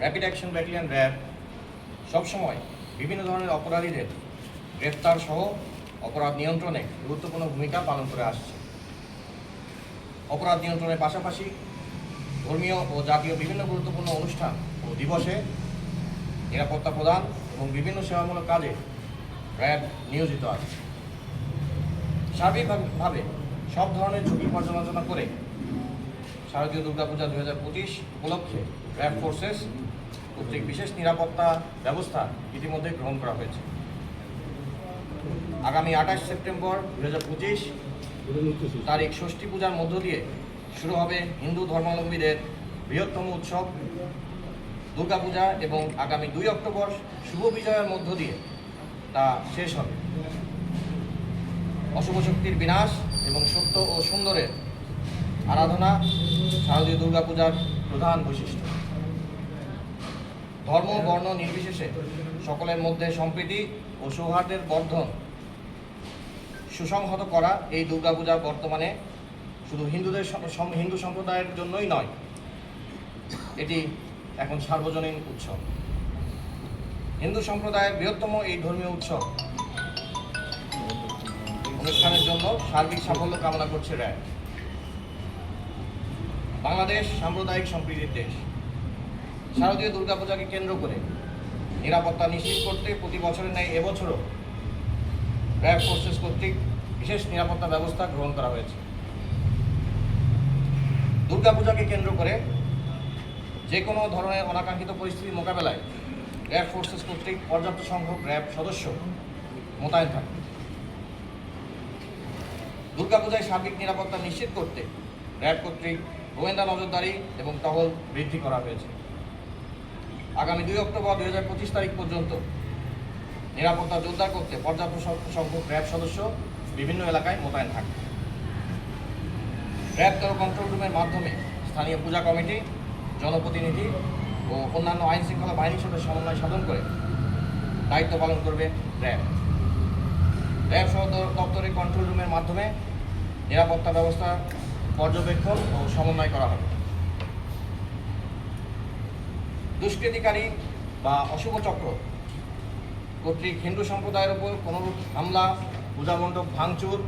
Rapid action battalion RAB সবসময় বিভিন্ন ধরনের অপরাধীদের গ্রেফতার সহ অপরাধ নিয়ন্ত্রণে গুরুত্বপূর্ণ ভূমিকা পালন করে আসছে। অপরাধ নিয়ন্ত্রণের পাশাপাশি ধর্মীয় ও জাতীয় বিভিন্ন গুরুত্বপূর্ণ অনুষ্ঠান ও দিবসে নিরাপত্তা প্রদান এবং বিভিন্ন সেবামূলক কাজে র্যাব নিয়োজিত আছে। সার্বিকভাবে সব ধরনের ঝুঁকি পর্যালোচনা করে শারদীয় দুর্গাপূজা দু হাজার পঁচিশ উপলক্ষে র্যাব ফোর্সেস কর্তৃক বিশেষ নিরাপত্তা ব্যবস্থা ইতিমধ্যে গ্রহণ করা হয়েছে। আগামী আঠাশ সেপ্টেম্বর দু হাজার পঁচিশ তারিখ ষষ্ঠী পূজার মধ্য দিয়ে শুরু হবে হিন্দু ধর্মাবলম্বীদের বৃহত্তম উৎসব। দুর্গাপূজা এবং আগামী দুই অক্টোবর শুভ বিজয়ের মধ্য দিয়ে তা শেষ হবে। অশুভ শক্তির বিনাশ এবং সত্য ও সুন্দরের আরাধনা, শারদীয় দুর্গাপূজার প্রধান বৈশিষ্ট্য। ধর্ম, বর্ণ নির্বিশেষে সকলের মধ্যে সম্প্রীতি ও সৌহার্দ্যের বর্ধন সুসংহত করা এই দুর্গাপূজা বর্তমানে শুধু হিন্দুদের হিন্দু সম্প্রদায়ের জন্যই নয়, এটি এখন সার্বজনীন উৎসব। হিন্দু সম্প্রদায়ের বৃহত্তম এই ধর্মীয় উৎসব অনুষ্ঠানের জন্য সার্বিক সাফল্য কামনা করছে র্যাব। বাংলাদেশ সাম্প্রদায়িক সম্প্রীতির দেশ। শারদীয় দুর্গাপূজাকে কেন্দ্র করে নিরাপত্তা নিশ্চিত করতে প্রতি বছরের ন্যায় এবছরও র্যাব ফোর্সেস কর্তৃক বিশেষ নিরাপত্তা ব্যবস্থা গ্রহণ করা হয়েছে। দুর্গাপূজাকে কেন্দ্র করে যে কোনো ধরনের অনাকাঙ্ক্ষিত পরিস্থিতি মোকাবেলায় র্যাব ফোর্সেস কর্তৃক পর্যাপ্ত সংখ্যক র্যাব সদস্য মোতায়েন থাকে দুর্গাপূজায় সার্বিক নিরাপত্তা নিশ্চিত করতে র্যাব কর্তৃক গোয়েন্দা নজরদারি এবং টহল বৃদ্ধি করা হয়েছে। আগামী দুই অক্টোবর দুই হাজার পঁচিশ তারিখ পর্যন্ত নিরাপত্তা জোরদার করতে পর্যাপ্ত সংখ্যক র্যাব সদস্য বিভিন্ন এলাকায় মোতায়েন থাকবে। র্যাব তেরো কন্ট্রোল রুমের মাধ্যমে স্থানীয় পূজা কমিটি, জনপ্রতিনিধি ও অন্যান্য আইন শৃঙ্খলা বাহিনীর সাথে সমন্বয় সাধন করে দায়িত্ব পালন করবে র্যাব। র্যাব সদর দপ্তরের কন্ট্রোল রুমের মাধ্যমে নিরাপত্তা ব্যবস্থা পর্যবেক্ষণ ও সমন্বয় করা হবে। দুষ্কৃতিকারী বা অশুভ চক্র কর্তৃক হিন্দু সম্প্রদায়ের উপর কোনোরূপ হামলা, পূজা মণ্ডপ ভাঙচুর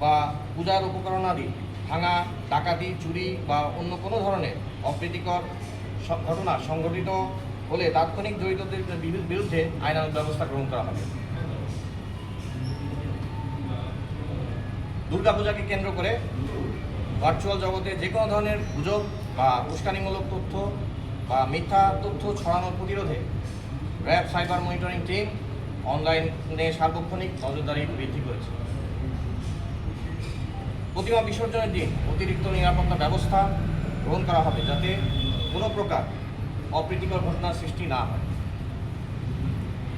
বা পূজার উপকরণাদি ভাঙা, ডাকাতি, চুরি বা অন্য কোনো ধরনের অপ্রীতিকর ঘটনা সংঘটিত হলে তাৎক্ষণিক জড়িতদের বিরু- বিরুদ্ধে আইনানুগ ব্যবস্থা গ্রহণ করা হবে। দুর্গাপূজাকে কেন্দ্র করে ভার্চুয়াল জগতে যে কোনো ধরনের গুজব বা উস্কানিমূলক তথ্য বা মিথ্যা তথ্য ছড়ানোর প্রতিরোধে র্যাব সাইবার মনিটরিং টিম অনলাইনে সার্বক্ষণিক নজরদারি বৃদ্ধি করেছে। প্রতিমা বিসর্জনের দিন অতিরিক্ত নিরাপত্তা ব্যবস্থা গ্রহণ করা হবে যাতে কোনো প্রকার অপ্রীতিকর ঘটনার সৃষ্টি না হয়।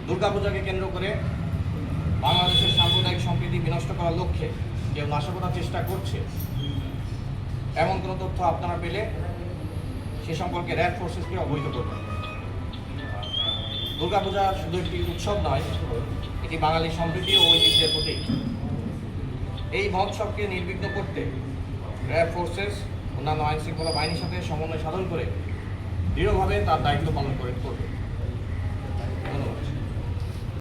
দুর্গাপূজাকে কেন্দ্র করে বাংলাদেশের সাম্প্রদায়িক সম্প্রীতি বিনষ্ট করার লক্ষ্যে কেউ নাশকতার চেষ্টা করছে। এমন কোনো তথ্য আপনারা পেলে সে সম্পর্কে র্যাব ফোর্সেসকে অবহিত করবেন। দুর্গাপূজা শুধু একটি উৎসব নয়, এটি বাঙালি সমৃদ্ধি ও ঐতিহ্যের প্রতীক। এই মহোৎসবকে নির্বিঘ্ন করতে র্যাব ফোর্সেস, অন্যান্য আইন শৃঙ্খলা বাহিনীর সাথে সমন্বয় সাধন করে দৃঢ়ভাবে তার দায়িত্ব পালন করে করবে।